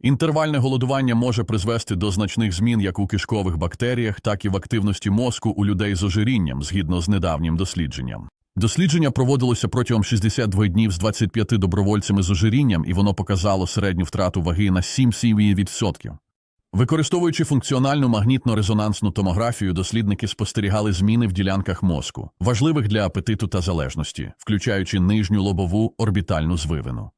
Інтервальне голодування може призвести до значних змін як у кишкових бактеріях, так і в активності мозку у людей з ожирінням, згідно з недавнім дослідженням. Дослідження проводилося протягом 62 днів з 25 добровольцями з ожирінням, і воно показало середню втрату ваги на 7-7%. Використовуючи функціональну магнітно-резонансну томографію, дослідники спостерігали зміни в ділянках мозку, важливих для апетиту та залежності, включаючи нижню лобову орбітальну звивину.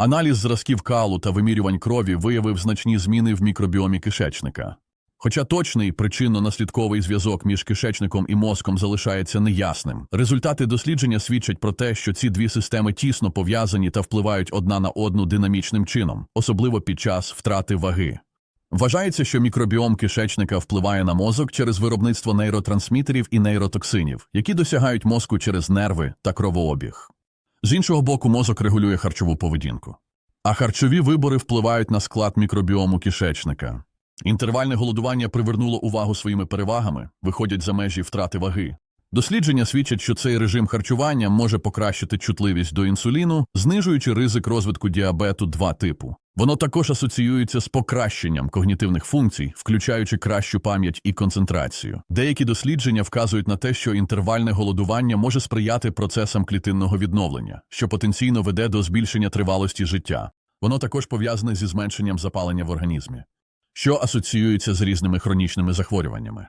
Аналіз зразків калу та вимірювань крові виявив значні зміни в мікробіомі кишечника. Хоча точний причинно-наслідковий зв'язок між кишечником і мозком залишається неясним, результати дослідження свідчать про те, що ці дві системи тісно пов'язані та впливають одна на одну динамічним чином, особливо під час втрати ваги. Вважається, що мікробіом кишечника впливає на мозок через виробництво нейротрансмітерів і нейротоксинів, які досягають мозку через нерви та кровообіг. З іншого боку, мозок регулює харчову поведінку. А харчові вибори впливають на склад мікробіому кишечника. Інтервальне голодування привернуло увагу своїми перевагами, виходять за межі втрати ваги. Дослідження свідчать, що цей режим харчування може покращити чутливість до інсуліну, знижуючи ризик розвитку діабету 2 типу. Воно також асоціюється з покращенням когнітивних функцій, включаючи кращу пам'ять і концентрацію. Деякі дослідження вказують на те, що інтервальне голодування може сприяти процесам клітинного відновлення, що потенційно веде до збільшення тривалості життя. Воно також пов'язане зі зменшенням запалення в організмі, що асоціюється з різними хронічними захворюваннями.